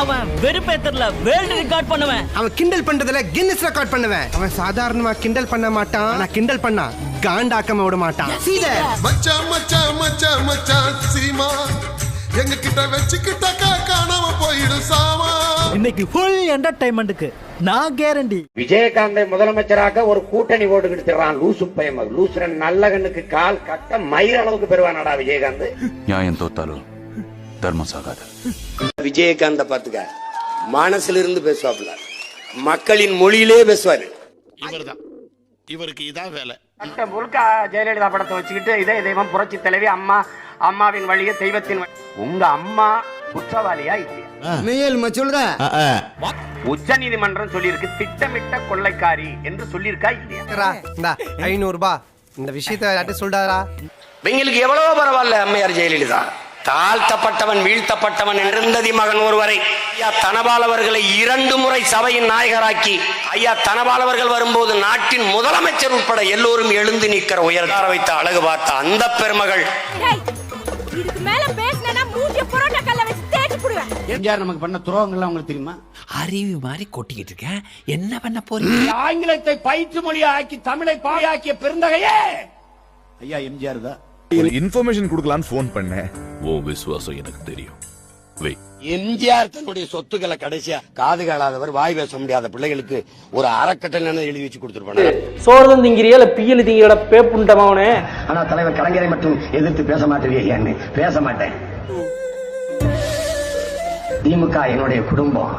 அவன் வெறுப்பேத்தர்ல world record பண்ணுவேன். அவன் கிண்டல் பண்றதுல கின்னஸ் ரெக்கார்ட் பண்ணுவேன். அவன் சாதாரணமா கிண்டல் பண்ண மாட்டான். நான் கிண்டல் பண்ணா காண்டாக்கம விட மாட்டான். சீத. மச்சான் மச்சான் மச்சான் மச்சான் சீமா. எங்க கிட்ட வச்சுக்கிட்டாக்கா காணாம போயிடும் சாமா. இன்னைக்கு ஃபுல் என்டர்டைன்மெண்ட்டுக்கு நான் கேரண்டி விஜயகாந்தை முதலமைச்சராக ஒரு கூட்டணி ஓட்டு கிடைச்சிடறான். லூசு பயம் லூசு நல்ல கண்ணுக்கு கால் கட்ட மயிர் அளவுக்கு பெறுவானடா விஜயகாந்த். நியாயம் தோத்தாலும் தர்மம் சாகாது. விஜயகாந்த பாத்துக்க மனசுல இருந்து பேசுவாப்ல மக்களின் மொழியிலே பேசுவாரு. இவர்தான். இவருக்கு இதான் வேலை. முழுக்க ஜெயலலிதா படத்தை வச்சுக்கிட்டு இதே தெய்வம் புரட்சி தலைவி அம்மா அம்மாவின் வழியே தெய்வத்தின். உங்க அம்மா குற்றவாளியா இல்லையா? மெய்யல் சொல்ற உச்ச நீதிமன்றம் சொல்லியிருக்கு திட்டமிட்ட கொள்ளைக்காரி என்று சொல்லியிருக்கா இல்லையா? ஐநூறு ரூபாய் இந்த விஷயத்த யார்ட்ட சொல்றாரா? இவங்களுக்கு எவ்வளவோ பரவாயில்ல அம்மையார் ஜெயலலிதா. தாழ்த்தப்பட்டவன் வீழ்த்தப்பட்டவன் இருந்ததி மகன் ஒருவரை. ஐயா தனபால் அவர்களை இரண்டு முறை சபையின் நாயகராக்கி ஐயா தனபால் அவர்கள் வரும்போது நாட்டின் முதலமைச்சர் உட்பட எல்லோரும் எழுந்து நிற்கிற உயர்த்தார வைத்த அழகு பார்த்த அந்த பெருமகள். எம்ஜிஆர் நமக்கு பண்ண துரோகங்கள்லாம் உங்களுக்கு தெரியுமா? அறிவு மாதிரி கொட்டிக்கிட்டு இருக்கேன் என்ன பண்ண போறீங்க? ஆங்கிலத்தை பயிற்று மொழியா ஆக்கி தமிழை பாயாக்கிய பெருந்தகையே! ஐயா எம்ஜிஆர் தான். இன்ஃபர்மேஷன் கொடுக்கலான்னு ஃபோன் பண்ணேன். ஓ விசுவாசம் எனக்கு தெரியும். எம்ஜிஆர் தன்னுடைய சொத்துக்களை கடைசியா காது காலாதவர் வாய் பேச முடியாத பிள்ளைகளுக்கு ஒரு அறக்கட்டளை எழுதி வச்சு கொடுத்துருப்பாங்க சோர்தம் திங்கிறியா? இல்ல பியல் திங்கிற பேப்புண்டமாவனே ஆனா தலைவர் கலைஞரை மட்டும் எதிர்த்து பேச மாட்டேன் பேச மாட்டேன். திமுக என்னுடைய குடும்பம்.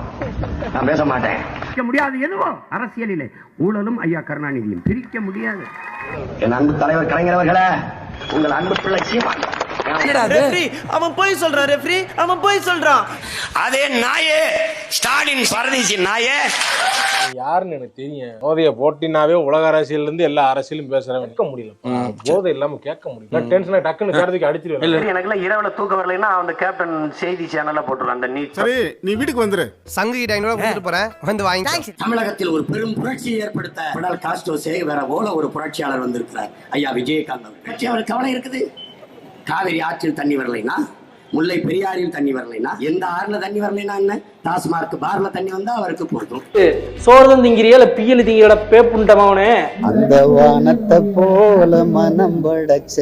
நான் பேச மாட்டேன். முடியாது எதுவும் அரசியலிலே. ஊழலும் ஐயா கருணாநிதியும் பிரிக்க முடியாது. என் அன்பு தலைவர் கலைஞர் அவர்களே உங்கள் அன்பு பிள்ளை சீமான். அவன் போய் சொல்றான் ரெஃப்ரி அவன் போய் சொல்றான். அதே நாயே ஸ்டாலின் பரதேசி நாயே. யாருன்னு எனக்கு தெரியும். போதைய போட்டினாவே உலக அரசியல்ல இருந்து எல்லா அரசியலும் பேசுறேன் கேட்க முடியல. போதை இல்லாம கேட்க முடியல. டென்ஷன் டக்குன்னு கருதுக்கு அடிச்சிருவேன் எனக்குலாம் இரவுல தூக்கம் வரலைன்னா அந்த கேப்டன் செய்தி சேனல்ல போட்டுருவான் அந்த நீ சரி நீ வீட்டுக்கு வந்துரு. சங்கு கிட்ட ஐநூறு கொடுத்துட்டு போறேன். வந்து வாங்கி தமிழகத்தில் ஒரு பெரும் புரட்சியை ஏற்படுத்த காஸ்டோஸே வேற போல ஒரு புரட்சியாளர் வந்திருக்கிறார். ஐயா விஜயகாந்த் அவருக்கு கவலை இருக்குது. காவிரி ஆற்றில் தண்ணி வரலைனா முல்லை பெரியாறில் தண்ணி வரலைனா எந்த ஆறுல தண்ணி வரலைனா என்ன? டாஸ்மார்க் பார்ல தண்ணி வந்தா அவருக்கு போதும். சோர்தம் திங்கிறியா இல்ல பியல் திங்கிற பேப்புண்டமாவனே அந்த வானத்தை போல மனம் படைச்ச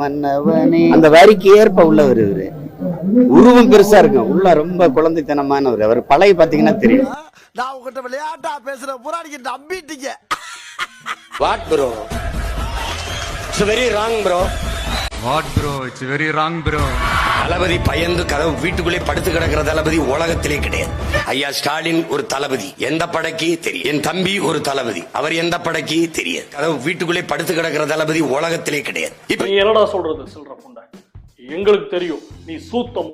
மன்னவனே. அந்த வரிக்கு ஏற்ப உள்ளவர் இவரு. உருவம் பெருசா இருக்கும். உள்ள ரொம்ப குழந்தைத்தனமானவர். அவர் பழைய பாத்தீங்கன்னா தெரியும். நான் உங்ககிட்ட விளையாட்டா பேசுற புறாடிக்கு நம்பிட்டீங்க what bro? It's very wrong bro what bro it's very wrong bro Thalapathy பயந்து கதவு வீட்டுக்குள்ளே படுத்து கிடக்கிற தளபதி உலகத்திலே கிடையாது. ஐயா ஸ்டாலின் ஒரு தளபதி. எந்த படைக்கு தெரியும் என் தம்பி ஒரு தளபதி. அவர் எந்த படைக்கு தெரியாது. கதவு வீட்டுக்குள்ளே படுத்து கிடக்கிற தளபதி உலகத்திலே கிடையாது. இப்ப நீ என்னடா சொல்றது? சொல்ற புண்டை எங்களுக்கு தெரியும். நீ சூத்தம்